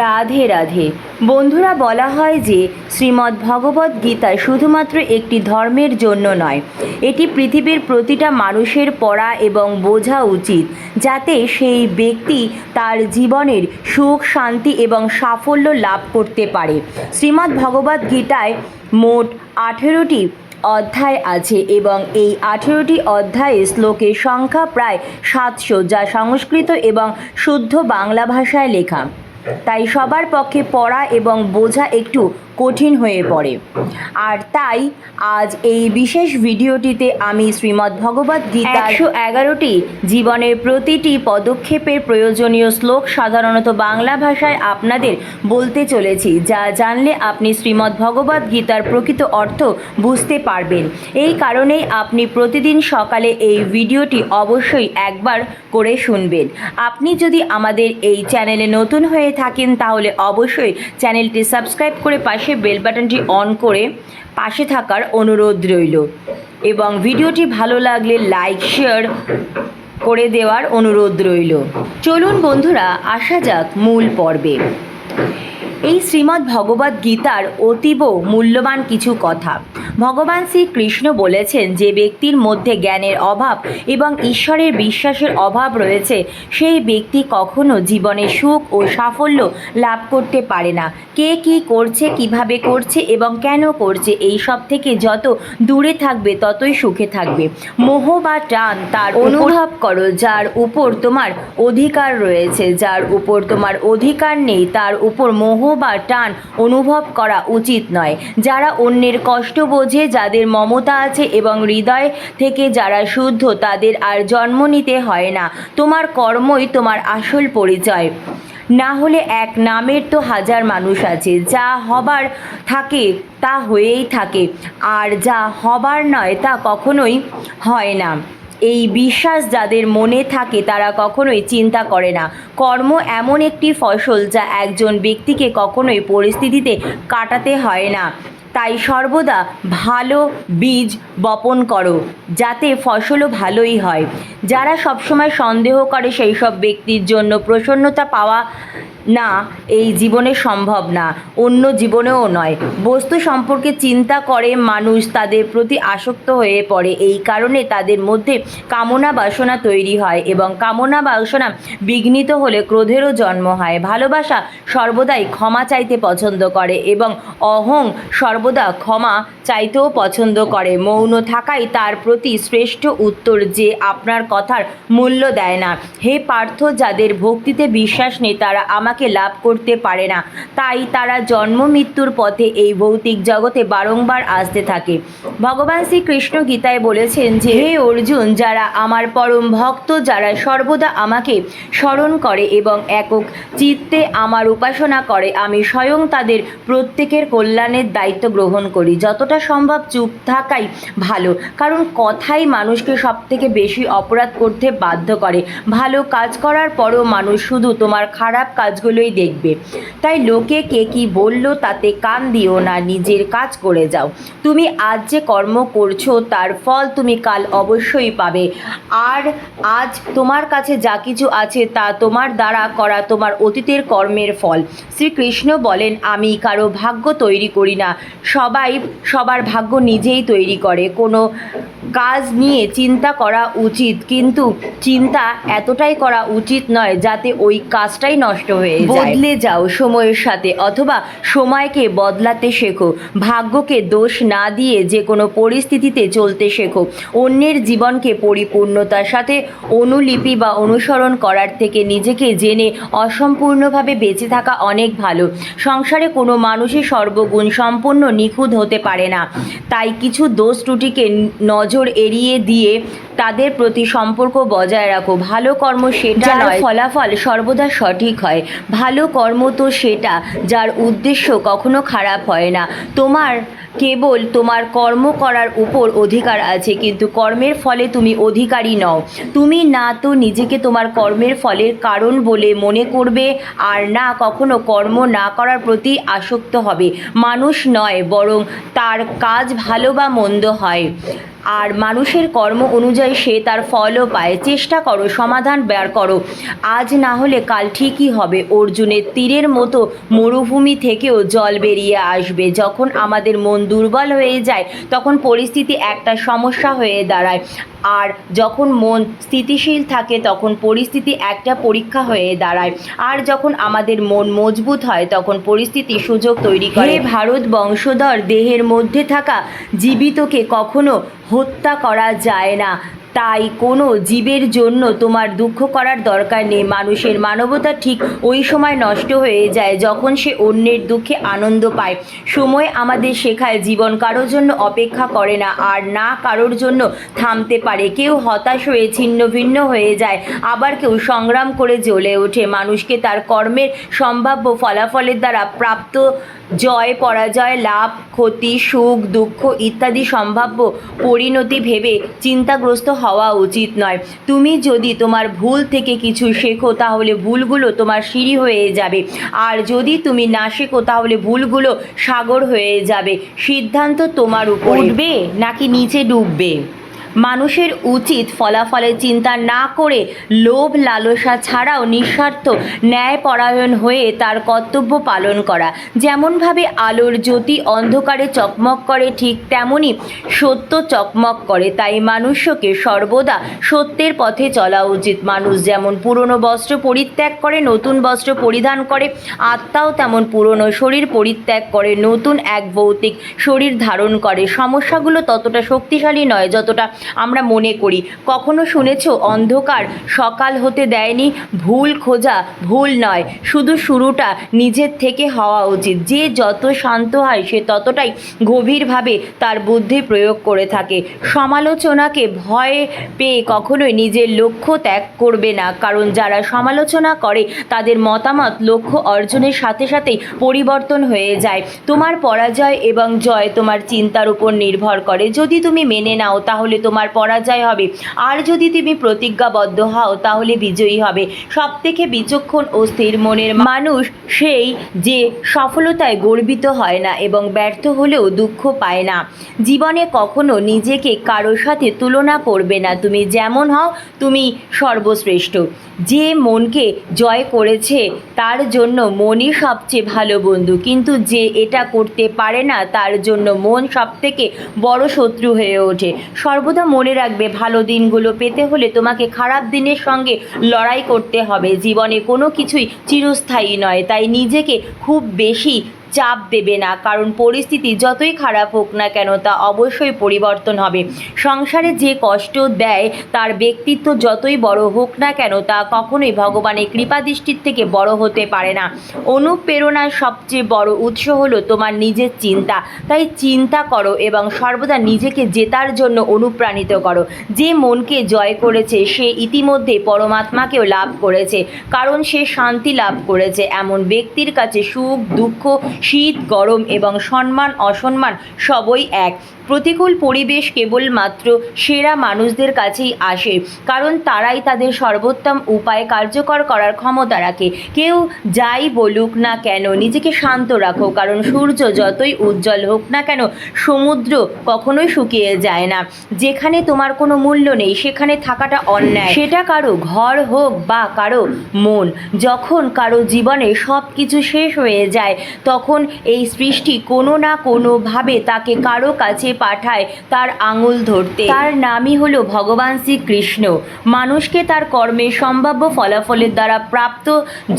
রাধে রাধে। বন্ধুরা, বলা হয় যে শ্রীমদ্ ভগবদ্ গীতা শুধুমাত্র একটি ধর্মের জন্য নয়, এটি পৃথিবীর প্রতিটা মানুষের পড়া এবং বোঝা উচিত, যাতে সেই ব্যক্তি তার জীবনের সুখ, শান্তি এবং সাফল্য লাভ করতে পারে। শ্রীমদ্ ভগবদ্ গীতায় মোট আঠেরোটি অধ্যায় আছে এবং এই আঠেরোটি অধ্যায়ে শ্লোকের সংখ্যা প্রায় সাতশো, যা সংস্কৃত এবং শুদ্ধ বাংলা ভাষায় লেখা। তাই সবার পক্ষে পড়া এবং বোঝা একটু কঠিন হয়ে পড়ে। আর তাই আজ এই বিশেষ ভিডিওটিতে আমি শ্রীমদ্ ভগবদ্ গীতা একশো এগারোটি জীবনের প্রতিটি পদক্ষেপের প্রয়োজনীয় শ্লোক সাধারণত বাংলা ভাষায় আপনাদের বলতে চলেছি, যা জানলে আপনি শ্রীমদ্ ভগবদ্ গীতার প্রকৃত অর্থ বুঝতে পারবেন। এই কারণেই আপনি প্রতিদিন সকালে এই ভিডিওটি অবশ্যই একবার করে শুনবেন। আপনি যদি আমাদের এই চ্যানেলে নতুন হয়ে থাকেন, তাহলে অবশ্যই চ্যানেলটি সাবস্ক্রাইব করে পাশে বেল বাটনটি অন করে পাশে থাকার অনুরোধ রইল। এবং ভিডিওটি ভালো লাগলে লাইক, শেয়ার করে দেওয়ার অনুরোধ রইল। চলুন বন্ধুরা, আসা যাক মূল পর্বে। এই শ্রীমদ্ ভগবদ্ গীতার অতীব মূল্যবান কিছু কথা। ভগবান শ্রীকৃষ্ণ বলেছেন যে ব্যক্তির মধ্যে জ্ঞানের অভাব এবং ঈশ্বরের বিশ্বাসের অভাব রয়েছে, সেই ব্যক্তি কখনো জীবনে সুখ ও সাফল্য লাভ করতে পারে না। কে কি করছে, কীভাবে করছে এবং কেন করছে, এই সব থেকে যত দূরে থাকবে, ততই সুখে থাকবে। মোহ বা টান তার অনুভব করো, যার উপর তোমার অধিকার রয়েছে, যার উপর তোমার অধিকার নেই, তার উপর মোহ বা টান অনুভব করা উচিত নয়। যারা অন্যের কষ্ট বোঝে, যাদের মমতা আছে এবং হৃদয় থেকে যারা শুদ্ধ, তাদের আর জন্ম নিতে হয় না। তোমার কর্মই তোমার আসল পরিচয়। না হলে এক নামের তো হাজার মানুষ আছে। যা হবার থাকে, তা হয়েই থাকে। আর যা হবার নয়, তা কখনোই হয় না। এই বিশ্বাস যাদের মনে থাকে তারা কখনোই চিন্তা করে না। কর্ম এমন একটি ফসল যা একজন ব্যক্তিকে কখনোই পরিস্থিতিতে কাটাতে হয় না। তাই সর্বদা ভালো বীজ বপন করো, যাতে ফসলও ভালোই হয়। যারা সবসময় সন্দেহ করে সেই সব ব্যক্তির জন্য প্রসন্নতা পাওয়া না, এই জীবনে সম্ভব না, অন্য জীবনেও নয়। বস্তু সম্পর্কে চিন্তা করে মানুষ তাদের প্রতি আসক্ত হয়ে পড়ে। এই কারণে তাদের মধ্যে কামনা বাসনা তৈরি হয় এবং কামনা বাসনা বিঘ্নিত হলে ক্রোধেরও জন্ম হয়। ভালোবাসা সর্বদাই ক্ষমা চাইতে পছন্দ করে এবং অহং সর্বদা ক্ষমা চাইতেও পছন্দ করে। মৌন থাকাই তার প্রতি শ্রেষ্ঠ উত্তর যে আপনার কথার মূল্য দেয় না। হে পার্থ, যাদের ভক্তিতে বিশ্বাস নেই, তারা আমাকে লাভ করতে পারে না। তাই তারা জন্ম মৃত্যুর পথে এই ভৌতিক জগতে বারংবার আসতে থাকে। ভগবান শ্রীকৃষ্ণ গীতায় বলেছেন যে, হে অর্জুন, যারা আমার পরম ভক্ত, যারা সর্বদা আমাকে স্মরণ করে এবং একক চিত্তে আমার উপাসনা করে, আমি স্বয়ং তাদের প্রত্যেকের কল্যাণের দায়িত্ব গ্রহণ করি। যতটা সম্ভব চুপ থাকাই ভালো, কারণ কথাই মানুষকে সব থেকে বেশি অপরাধ করতে বাধ্য করে। ভালো কাজ করার পরও মানুষ শুধু তোমার খারাপ কাজগুলোই দেখবে। তাই লোকে কে কি বলল তাতে কান দিও না, নিজের কাজ করে যাও। তুমি আজ যে কর্ম করছ, তার ফল তুমি কাল অবশ্যই পাবে। আর আজ তোমার কাছে যা কিছু আছে, তা তোমার দ্বারা করা তোমার অতীতের কর্মের ফল। শ্রীকৃষ্ণ বলেন, আমি কারও ভাগ্য তৈরি করি না। সবাই সবার ভাগ্য নিজেই তৈরি করে। কোনো কাজ নিয়ে চিন্তা করা উচিত, কিন্তু চিন্তা এতটাই করা উচিত নয়, যাতে ওই কাজটাই নষ্ট হয়ে যায়। বদলে যাও সময়ের সাথে, অথবা সময়কে বদলাতে শেখো। ভাগ্যকে দোষ না দিয়ে যে কোনো পরিস্থিতিতে চলতে শেখো। অন্যের জীবনকে পরিপূর্ণতার সাথে অনুলিপি বা অনুসরণ করার থেকে নিজেকে জেনে অসম্পূর্ণভাবে বেঁচে থাকা অনেক ভালো। সংসারে কোনো মানুষই সর্বগুণ সম্পূর্ণ নিখুঁত হতে পারে না। তাই কিছু দোষ ত্রুটিকে নজর এড়িয়ে দিয়ে তাদের প্রতি সম্পর্ক বজায় রাখো। ভালো কর্ম সেটা নয়। ফলাফল সর্বদা সঠিক হয়। ভালো কর্ম তো সেটা যার উদ্দেশ্য কখনো খারাপ হয় না। তোমার কেবল তোমার কর্ম করার উপর অধিকার আছে কিন্তু কর্মের ফলে তুমি অধিকারী নও। তুমি না তো নিজেকে তোমার কর্মের ফলের কারণ বলে মনে করবে আর না কখনো কর্ম না করার প্রতি আসক্ত হবে। মানুষ নয় বরং তার কাজ ভালো বা মন্দ হয়। আর মানুষের কর্ম অনুযায়ী সে তার ফলও পায়। চেষ্টা করো, সমাধান বের করো। আজ না হলে কাল ঠিকই হবে। অর্জুনের তীরের মতো মরুভূমি থেকেও জল বেরিয়ে আসবে। যখন আমাদের মন দুর্বল হয়ে যায়, তখন পরিস্থিতি একটা সমস্যা হয়ে দাঁড়ায়। আর যখন মন স্থিতিশীল থাকে, তখন পরিস্থিতি একটা পরীক্ষা হয়ে দাঁড়ায়। আর যখন আমাদের মন মজবুত হয়, তখন পরিস্থিতি সুযোগ তৈরি করে। ভারত বংশধর, দেহের মধ্যে থাকা জীবিতকে কখনো হত্যা করা যায় না। তাই কোনো জীবের জন্য তোমার দুঃখ করার দরকার নেই। মানুষের মানবতা ঠিক ওই সময় নষ্ট হয়ে যায় যখন সে অন্যের দুঃখে আনন্দ পায়। সময় আমাদের শেখায় জীবন কারোর জন্য অপেক্ষা করে না আর না কারোর জন্য থামতে পারে। কেউ হতাশ হয়ে ছিন্ন ভিন্ন হয়ে যায়, আবার কেউ সংগ্রাম করে জ্বলে ওঠে। মানুষকে তার কর্মের সম্ভাব্য ফলাফলের দ্বারা প্রাপ্ত জয়, পরাজয়, লাভ, ক্ষতি, সুখ, দুঃখ ইত্যাদি সম্ভাব্য পরিণতি ভেবে চিন্তাগ্রস্ত হওয়া উচিত নয়। তুমি যদি তোমার ভুল থেকে কিছু শেখো, তাহলে ভুলগুলো তোমার সিঁড়ি হয়ে যাবে। আর যদি তুমি না শেখো, তাহলে ভুলগুলো সাগর হয়ে যাবে। সিদ্ধান্ত তোমার উপর। উঠবে নাকি নিচে ডুববে? মানুষের উচিত ফলাফলের চিন্তা না করে লোভ লালসা ছাড়াও নিঃস্বার্থ ন্যায়পরায়ণ হয়ে তার কর্তব্য পালন করা। যেমনভাবে আলোর জ্যোতি অন্ধকারে চকমক করে, ঠিক তেমনই সত্য চকমক করে। তাই মানুষকে সর্বদা সত্যের পথে চলা উচিত। মানুষ যেমন পুরনো বস্ত্র পরিত্যাগ করে, নতুন বস্ত্র পরিধান করে, আত্মাও তেমন পুরনো শরীর পরিত্যাগ করে, নতুন এক ভৌতিক শরীর ধারণ করে। সমস্যাগুলো ততটা শক্তিশালী নয়, যতটা আমরা মনে করি। কখনো শুনেছ অন্ধকার সকাল হতে দেয়নি? ভুল খোঁজা ভুল নয়। শুধু শুরুটা নিজের থেকে হওয়া উচিত। যে যত শান্ত হয়, সে ততটাই গভীরভাবে তার বুদ্ধি প্রয়োগ করে থাকে। সমালোচনাকে ভয় পেয়ে কখনোই নিজের লক্ষ্য ত্যাগ করবে না। কারণ যারা সমালোচনা করে, তাদের মতামত, লক্ষ্য অর্জনের সাথে সাথেই পরিবর্তন হয়ে যায়। তোমার পরাজয় এবং জয় তোমার চিন্তার উপর নির্ভর করে। যদি তুমি মেনে নাও, তাহলে তোমার পরাজয় হবে। আর যদি তুমি প্রতিজ্ঞাবদ্ধ হও, তাহলে বিজয়ী হবে। সব থেকে বিচক্ষণ ও স্থির মনের মানুষ সেই যে সফলতায় গর্বিত হয় না এবং ব্যর্থ হলেও দুঃখ পায় না। জীবনে কখনো নিজেকে কারোর সাথে তুলনা করবে না। তুমি যেমন হও, তুমি সর্বশ্রেষ্ঠ। যে মনকে জয় করেছে, তার জন্য মনই সবচেয়ে ভালো বন্ধু। কিন্তু যে এটা করতে পারে না, তার জন্য মন সবথেকে বড় শত্রু হয়ে ওঠে। সর্বদা মনে রাখবে, ভালো দিনগুলো পেতে হলে তোমাকে খারাপ দিনের সঙ্গে লড়াই করতে হবে। জীবনে কোনো কিছুই চিরস্থায়ী নয়, তাই নিজেকে খুব বেশি চাপ দেবে না। কারণ পরিস্থিতি যতই খারাপ হোক না কেন তা অবশ্যই পরিবর্তন হবে। সংসারে যে কষ্ট দেয়, তার ব্যক্তিত্ব যতই বড় হোক না কেন তা কখনোই ভগবানের কৃপা দৃষ্টির থেকে বড় হতে পারে না। অনুপ্রেরণার সবচেয়ে বড় উৎস হলো তোমার নিজের চিন্তা। তাই চিন্তা করো এবং সর্বদা নিজেকে জেতার জন্য অনুপ্রাণিত করো। যে মনকে জয় করেছে, সে ইতিমধ্যে পরমাত্মাকেও লাভ করেছে। কারণ সে শান্তি লাভ করেছে। এমন ব্যক্তির কাছে সুখ, দুঃখ শীত, গরম এবং সম্মান, অসম্মান সবই এক। প্রতিকূল পরিবেশ কেবলমাত্র সেরা মানুষদের কাছেই আসে, কারণ তারাই তাদের সর্বোত্তম উপায় কার্যকর করার ক্ষমতা রাখে। কেউ যাই বলুক না কেন, নিজেকে শান্ত রাখো, কারণ সূর্য যতই উজ্জ্বল হোক না কেন, সমুদ্র কখনোই শুকিয়ে যায় না। যেখানে তোমার কোনো মূল্য নেই, সেখানে থাকাটা অন্যায়। সেটা কারও ঘর হোক বা কারও মন, যখন কারও জীবনে সব কিছু শেষ হয়ে যায়, তখন এই সৃষ্টি কোনো না কোনোভাবে তাকে কারও কাছে পাঠায়, তার আঙুল ধরতে। তার নামই হলো ভগবান শ্রীকৃষ্ণ। মানুষকে তার কর্মের সম্ভাব্য ফলাফলের দ্বারা প্রাপ্ত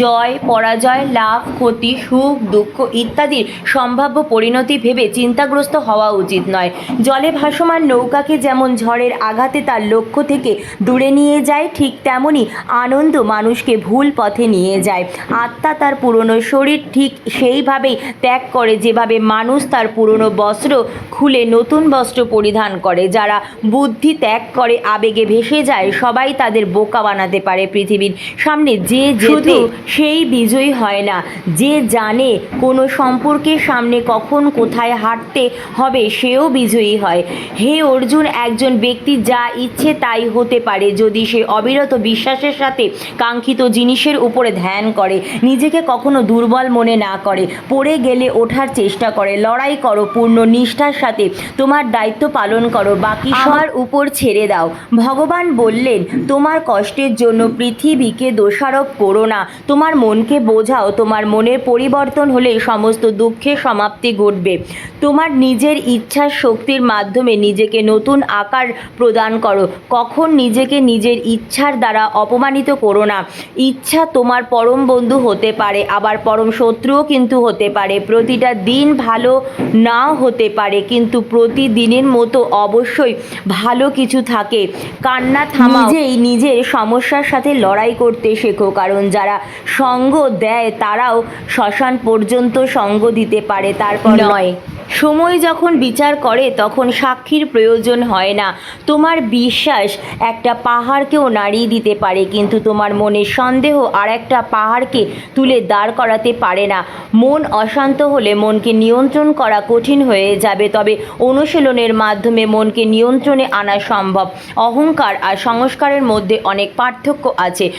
জয়, পরাজয়, লাভ, ক্ষতি, সুখ, দুঃখ ইত্যাদির সম্ভাব্য পরিণতি ভেবে চিন্তাগ্রস্ত হওয়া উচিত নয়। জলে ভাসমান নৌকাকে যেমন ঝড়ের আঘাতে তার লক্ষ্য থেকে দূরে নিয়ে যায়, ঠিক তেমনই আনন্দ মানুষকে ভুল পথে নিয়ে যায়। আত্মা তার পুরনো শরীর ঠিক সেইভাবেই ত্যাগ করে যেভাবে মানুষ তার পুরনো বস্ত্র খুলে নতুন বস্ত্র পরিধান করে যারা বুদ্ধি ত্যাগ করে আবেগে ভেসে যায় সবাই তাদের বোকা বানাতে পারে পৃথিবীর সামনে। যে শুধু সেই বিজয়ী হয় না। যে জানে কোনো সম্পর্কের সামনে কখন কোথায় হাঁটতে হবে সেও বিজয়ী হয়। হে অর্জুন একজন ব্যক্তি যা ইচ্ছে তাই হতে পারে। যদি সে অবিরত বিশ্বাসের সাথে কাঙ্ক্ষিত জিনিসের উপরে ধ্যান করে নিজেকে কখনো দুর্বল মনে না করে পড়ে পড়ে গেলে ওঠার চেষ্টা করে। লড়াই করো পূর্ণ নিষ্ঠার সাথে। তোমার দায়িত্ব পালন করো বাকি সবার উপর ছেড়ে দাও। ভগবান বললেন তোমার কষ্টের জন্য পৃথিবীকে দোষারোপ করো না। তোমার মনকে বোঝাও তোমার মনের পরিবর্তন হলে সমস্ত দুঃখের সমাপ্তি ঘটবে। তোমার নিজের ইচ্ছার শক্তির মাধ্যমে নিজেকে নতুন আকার প্রদান করো। কখন নিজেকে নিজের ইচ্ছার দ্বারা অপমানিত করো না। ইচ্ছা তোমার পরম বন্ধু হতে পারে আবার পরম শত্রুও কিন্তু হতে পারে। প্রতিটা দিন ভালো নাও হতে পারে কিন্তু প্রতিদিনের মতো অবশ্যই ভালো কিছু থাকে। কান্না থামা নিজেই নিজের সমস্যার সাথে লড়াই করতে শেখো কারণ যারা সঙ্গ দেয় তারাও শ্মশান পর্যন্ত সঙ্গ দিতে পারে। তারপর নয়। সময় যখন বিচার করে, তখন সাক্ষীর প্রয়োজন হয় না। তোমার বিশ্বাস একটা পাহাড়কেও নাড়িয়ে দিতে পারে, কিন্তু তোমার মনের সন্দেহ আর একটা পাহাড়কে তুলে দাঁড় করাতে পারে না। মন অশান্ত হলে মনকে নিয়ন্ত্রণ করা কঠিন হয়ে যাবে, তবে অনুশীলনের মাধ্যমে মনকে নিয়ন্ত্রণে আনা সম্ভব। অহংকার আর সংস্কারের মধ্যে অনেক পার্থক্য আছে।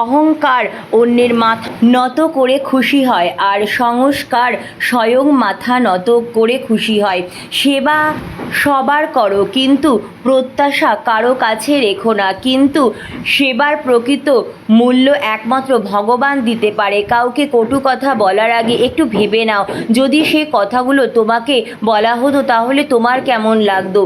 অহংকার অন্যের মাথা নত করে খুশি হয় আর সংস্কার স্বয়ং মাথা নত করে খুশি হয়। সেবা সবার করো, কিন্তু প্রত্যাশা কারও কাছে রেখো না। কিন্তু সেবার প্রকৃত মূল্য একমাত্র ভগবান দিতে পারে। কাউকে কটু কথা বলার আগে একটু ভেবে নাও। যদি সে কথাগুলো তোমাকে বলা হতো, তাহলে তোমার কেমন লাগতো?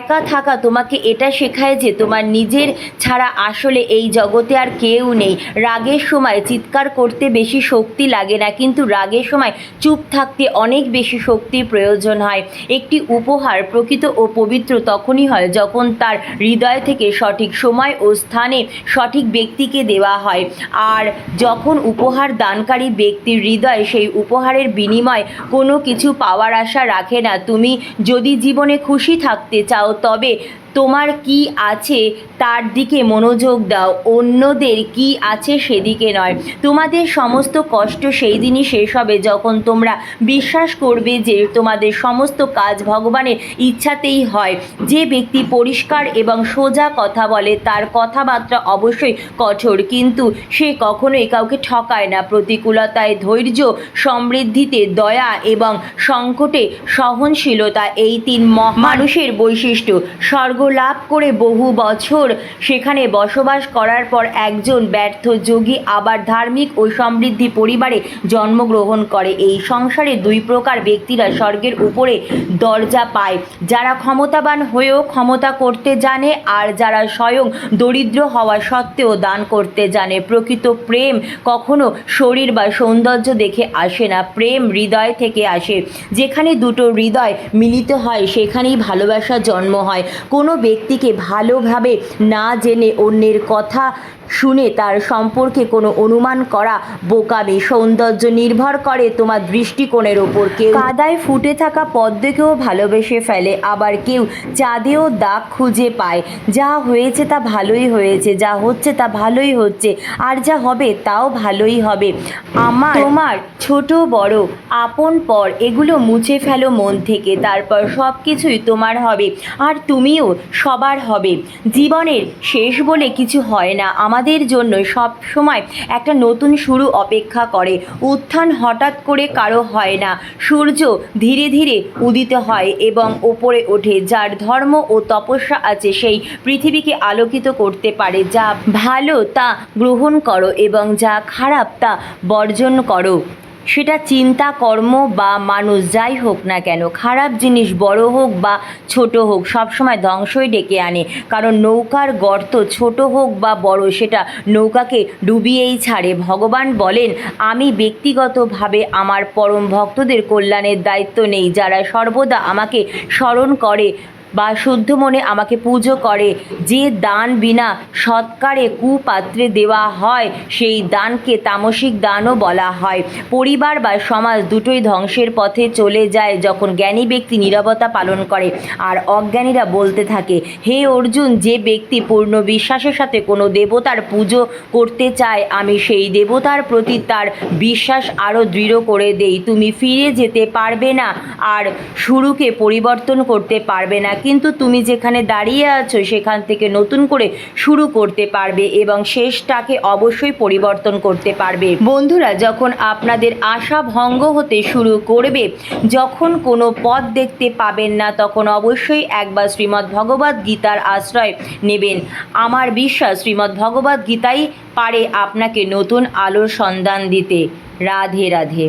একা থাকা তোমাকে এটা শেখায় যে তোমার নিজের ছাড়া আসলে এই জগতে আর কেউ নেই। রাগের সময় চিৎকার করতে বেশি শক্তি লাগে না, কিন্তু রাগের সময় চুপ থাকতে অনেক বেশি শক্তির প্রয়োজন হয়। একটি উপহার প্রকৃত ও পবিত্র তখনই হয় যখন তার হৃদয় থেকে সঠিক সময় ও স্থানে সঠিক ব্যক্তিকে দেওয়া হয়। আর যখন উপহার দানকারী ব্যক্তির হৃদয় সেই উপহারের বিনিময় কোনো কিছু পাওয়ার আশা রাখে না, তুমি যদি জীবনে খুশি থাকতে চাও তবে তোমার কি আছে তার দিকে মনোযোগ দাও, অন্যদের কি আছে সেদিকে নয়। তোমাদের সমস্ত কষ্ট সেই দিনই শেষ হবে যখন তোমরা বিশ্বাস করবে যে তোমাদের সমস্ত কাজ ভগবানের ইচ্ছাতেই হয়। যে ব্যক্তি পরিষ্কার এবং সোজা কথা বলে তার কথাবার্তা অবশ্যই কঠোর, কিন্তু সে কখনোই কাউকে ঠকায় না। প্রতিকূলতায় ধৈর্য, সমৃদ্ধিতে দয়া এবং সংকটে সহনশীলতা এই তিন মানুষের বৈশিষ্ট্য। স্বর্গ লাভ করে বহু বছর সেখানে বসবাস করার পর একজন ব্যর্থ যোগী আবার ধার্মিক ও সমৃদ্ধি পরিবারে জন্মগ্রহণ করে। এই সংসারে দুই প্রকার ব্যক্তিরা স্বর্গের উপরে দরজা পায়। যারা ক্ষমতাবান হয়েও ক্ষমতা করতে জানে আর যারা স্বয়ং দরিদ্র হওয়া সত্ত্বেও দান করতে জানে। প্রকৃত প্রেম কখনো শরীর বা সৌন্দর্য দেখে আসে না, প্রেম হৃদয় থেকে আসে। যেখানে দুটো হৃদয় মিলিত হয়, সেখানেই ভালোবাসা জন্ম হয়। কোনো ব্যক্তিকে ভালোভাবে না জেনে অন্যের কথা শুনে তার সম্পর্কে কোনো অনুমান করা, বোকামি, সৌন্দর্য নির্ভর করে তোমার দৃষ্টিকোণের ওপর। কেউ কাদায় ফুটে থাকা পদ্মকেও ভালোবেসে ফেলে, আবার কেউ চাঁদেও দাগ খুঁজে পায়। যা হয়েছে তা ভালোই হয়েছে, যা হচ্ছে তা ভালোই হচ্ছে, আর যা হবে তাও ভালোই হবে। আমার, তোমার ছোট, বড়, আপন পর এগুলো মুছে ফেলো মন থেকে, তারপর সব কিছুই তোমার হবে, আর তুমিও সবার হবে। জীবনের শেষ বলে কিছু হয় না আমাদের জন্য সব সময় একটা নতুন শুরু অপেক্ষা করে। উত্থান হঠাৎ করে কারও হয় না। সূর্য ধীরে ধীরে উদিত হয় এবং ওপরে ওঠে, যার ধর্ম ও তপস্যা আছে সেই পৃথিবীকে আলোকিত করতে পারে। যা ভালো তা গ্রহণ করো এবং যা খারাপ তা বর্জন করো। সেটা চিন্তা, কর্ম বা মানুষ যাই হোক না কেন, খারাপ জিনিস বড় হোক বা ছোট হোক, সবসময় ধ্বংসই ডেকে আনে। কারণ নৌকার গর্ত ছোট হোক বা বড়, সেটা নৌকাকে ডুবিয়েই ছাড়ে। ভগবান বলেন, আমি ব্যক্তিগতভাবে আমার পরম ভক্তদের কল্যাণের দায়িত্ব নেই। যারা সর্বদা আমাকে স্মরণ করে বা শুদ্ধ মনে আমাকে পুজো করে, যে দান বিনা সৎকারে কুপাত্রে দেওয়া হয়, সেই দানকে তামসিক দানও বলা হয়। পরিবার বা সমাজ দুটোই ধ্বংসের পথে চলে যায় যখন জ্ঞানী ব্যক্তি নীরবতা পালন করে। আর অজ্ঞানীরা বলতে থাকে, হে অর্জুন, যে ব্যক্তি পূর্ণ বিশ্বাসের সাথে কোনো দেবতার পুজো করতে চায়, আমি সেই দেবতার প্রতি তার বিশ্বাস আরও দৃঢ় করে দেই। তুমি ফিরে যেতে পারবে না, আর শুরুকে পরিবর্তন করতে পারবে না কিন্তু তুমি যেখানে দাঁড়িয়ে আছো, সেখান থেকে নতুন করে শুরু করতে পারবে এবং শেষটাকে অবশ্যই পরিবর্তন করতে পারবে। বন্ধুরা, যখন আপনাদের আশা ভঙ্গ হতে শুরু করবে, যখন কোনো পথ দেখতে পাবেন না, তখন অবশ্যই একবার শ্রীমদ্ ভগবদ্ গীতার আশ্রয় নেবেন। আমার বিশ্বাস, শ্রীমদ্ ভগবদ্ গীতাই পারে আপনাকে নতুন আলোর সন্ধান দিতে। রাধে রাধে।